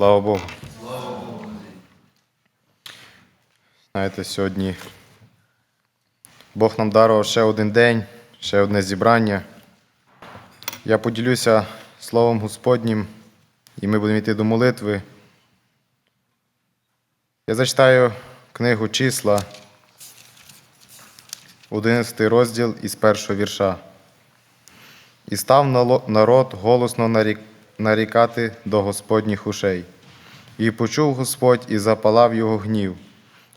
Слава Богу. Знаєте, сьогодні Бог нам дарував ще один день, ще одне зібрання. Я поділюся Словом Господнім, і ми будемо йти до молитви. Я зачитаю книгу числа, 11 розділ із першого вірша. І став народ голосно нарік- нарікати до Господніх ушей. І почув Господь, і запалав його гнів,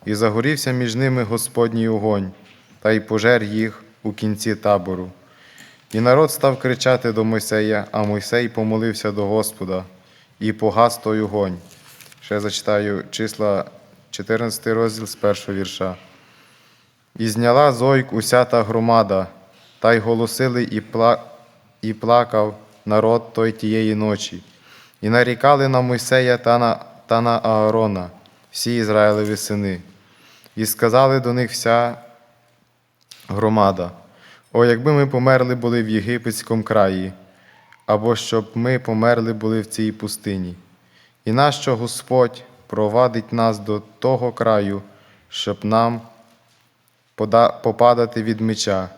і загорівся між ними Господній огонь, та й пожер їх у кінці табору. І народ став кричати до Мойсея, а Мойсей помолився до Господа, і погас той огонь. Ще зачитаю числа 14 розділ з першого вірша. І зняла зойк уся та громада, та й голосили і, і плакав народ той тієї ночі, і нарікали на Мойсея та на, та на Аарона, всі Ізраїлеві сини, і сказали до них вся громада: О, якби ми померли були в єгипетському краї, або щоб ми померли були в цій пустині. І нащо Господь провадить нас до того краю, щоб нам попадати від меча.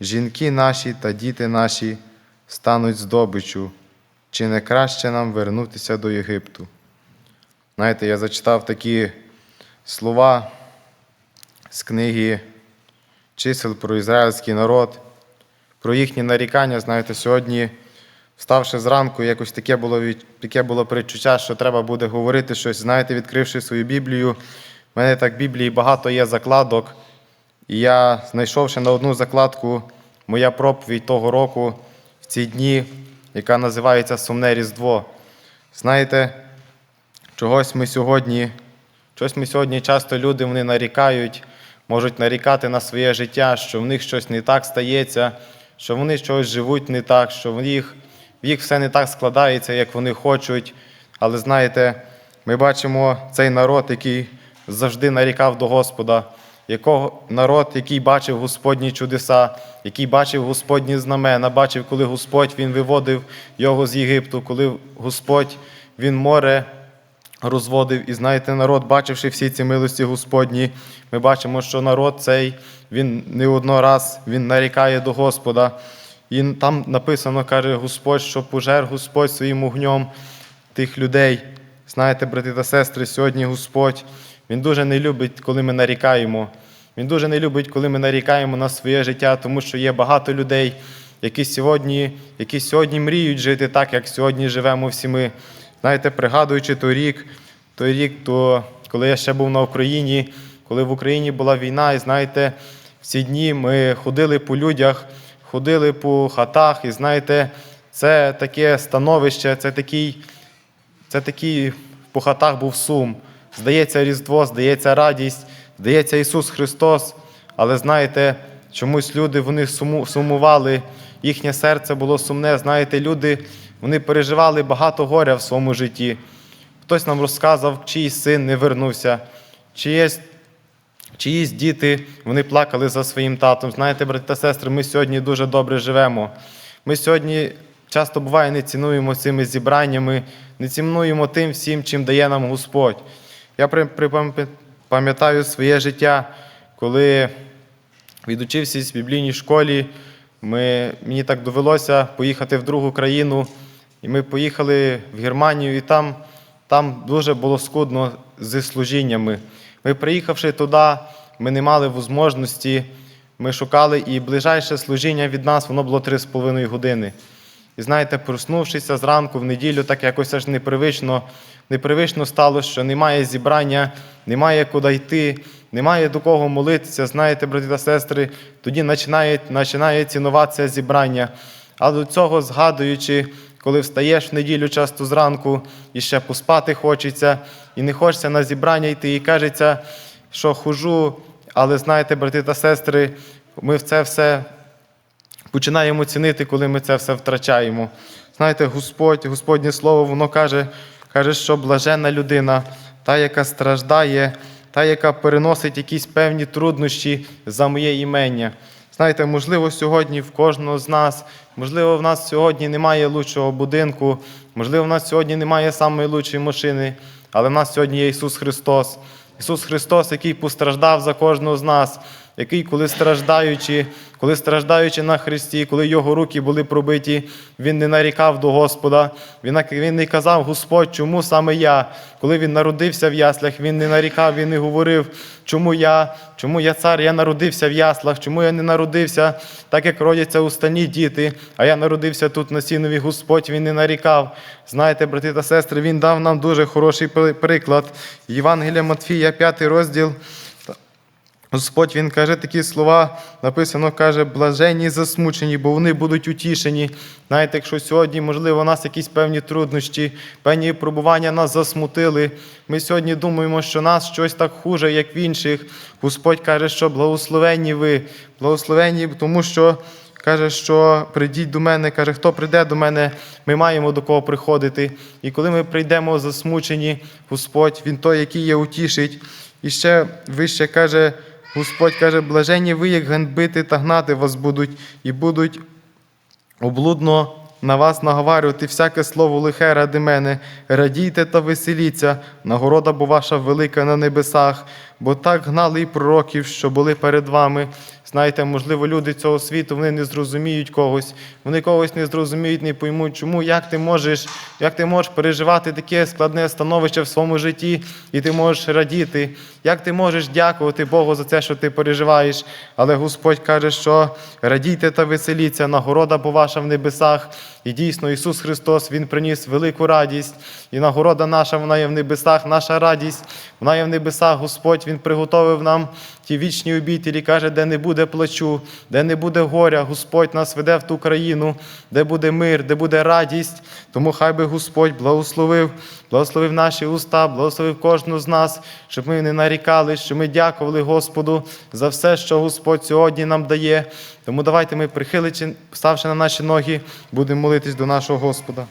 Жінки наші та діти наші стануть здобичу, чи не краще нам вернутися до Єгипту? Знаєте, я зачитав такі слова з книги чисел про ізраїльський народ, про їхні нарікання. Знаєте, сьогодні, вставши зранку, якось таке було, таке було перечуття, що треба буде говорити щось. Знаєте, відкривши свою Біблію, в мене так в Біблії багато є закладок. І я, знайшовши на одну закладку моя проповідь того року в ці дні, яка називається Сумне Різдво. Знаєте, чогось ми сьогодні, чогось ми сьогодні часто люди вони нарікають, можуть нарікати на своє життя, що в них щось не так стається, що вони щось живуть не так, що в їх, в їх все не так складається, як вони хочуть. Але знаєте, ми бачимо цей народ, який завжди нарікав до Господа, якого народ, який бачив Господні чудеса, який бачив Господні знамена, бачив, коли Господь Він виводив його з Єгипту, коли Господь Він море розводив. І знаєте, народ, бачивши всі ці милості Господні, ми бачимо, що народ цей він не одно раз він нарікає до Господа. І там написано, каже Господь, що пожер Господь своїм огнем тих людей. Знаєте, брати та сестри, сьогодні Господь Він дуже не любить, коли ми нарікаємо. Він дуже не любить, коли ми нарікаємо на своє життя, тому що є багато людей, які сьогодні, які сьогодні мріють жити так, як сьогодні живемо всі ми. Знаєте, пригадуючи той рік, той рік, то коли я ще був на Україні, коли в Україні була війна, і знаєте, в ці дні ми ходили по людях, ходили по хатах, і знаєте, це таке становище, це такий, це такий по хатах був сум. Здається, Різдво, здається, радість, здається, Ісус Христос. Але знаєте, чомусь люди вони суму- сумували, їхнє серце було сумне. Знаєте, люди вони переживали багато горя в своєму житті. Хтось нам розказав, чийсь син не вернувся, чиєсь Чиїсь діти вони плакали за своїм татом. Знаєте, брати та сестри, ми сьогодні дуже добре живемо. Ми сьогодні часто буває не цінуємо цими зібраннями, не цінуємо тим всім, чим дає нам Господь. Я пам'ятаю своє життя, коли відучився в біблійній школі, ми, мені так довелося поїхати в другу країну. І ми поїхали в Германію, і там, там дуже було скудно зі служіннями. Ми, приїхавши туди, ми не мали можливості, ми шукали, і ближайше служіння від нас воно було 3,5 години. І знаєте, проснувшися зранку в неділю, так якось аж непривично, непривично стало, що немає зібрання, немає куди йти, немає до кого молитися. Знаєте, брати та сестри, тоді починає, починає цінуватися зібрання. А до цього, згадуючи, коли встаєш в неділю часто зранку і ще поспати хочеться, і не хочеться на зібрання йти, і кажеться, що хожу, але знаєте, брати та сестри, ми в це все починаємо цінити, коли ми це все втрачаємо. Знаєте, Господь, Господнє Слово, воно каже, каже, що блаженна людина, та, яка страждає, та, яка переносить якісь певні труднощі за моє імення. Знаєте, можливо, сьогодні в кожного з нас, можливо, в нас сьогодні немає лучшого будинку, можливо, в нас сьогодні немає самої лучшої машини, але в нас сьогодні є Ісус Христос. Ісус Христос, який постраждав за кожного з нас, який, коли страждаючи, коли страждаючи на Христі, коли його руки були пробиті, він не нарікав до Господа. Він, не казав, Господь, чому саме я? Коли він народився в яслях, він не нарікав, він не говорив, чому я, чому я цар, я народився в яслах, чому я не народився, так як родяться остальні діти, а я народився тут на сінові Господь, він не нарікав. Знаєте, брати та сестри, він дав нам дуже хороший приклад. Євангелія Матфія, 5 розділ. Господь Він каже такі слова, написано, каже, блаженні засмучені, бо вони будуть утішені. Знаєте, якщо сьогодні, можливо, у нас якісь певні труднощі, певні пробування нас засмутили. Ми сьогодні думаємо, що нас щось так хуже, як в інших. Господь каже, що благословенні ви, благословенні, тому що. Каже, що прийдіть до мене, каже, хто прийде до мене, ми маємо до кого приходити. І коли ми прийдемо засмучені, Господь, Він той, який є утішить. І ще вище каже, Господь каже, блажені ви, як ганьбити та гнати вас будуть, і будуть облудно на вас наговарювати всяке слово лихе ради мене. Радійте та веселіться, нагорода бо ваша велика на небесах, бо так гнали і пророків, що були перед вами. Знаєте, можливо, люди цього світу вони не зрозуміють когось, вони когось не зрозуміють, не поймуть, чому, як ти можеш, як ти можеш переживати таке складне становище в своєму житті, і ти можеш радіти, як ти можеш дякувати Богу за те, що ти переживаєш. Але Господь каже, що радійте та веселіться, нагорода бо ваша в небесах. І дійсно Ісус Христос Він приніс велику радість, і нагорода наша, вона є в небесах, наша радість, вона є в небесах. Господь Він приготовив нам ті вічні обітелі, каже, де не буде плачу, де не буде горя. Господь нас веде в ту країну, де буде мир, де буде радість. Тому хай би Господь благословив, благословив наші уста, благословив кожного з нас, щоб ми не нарікали, щоб ми дякували Господу за все, що Господь сьогодні нам дає. Тому давайте ми, прихиличи, ставши на наші ноги, будемо молитись до нашого Господа.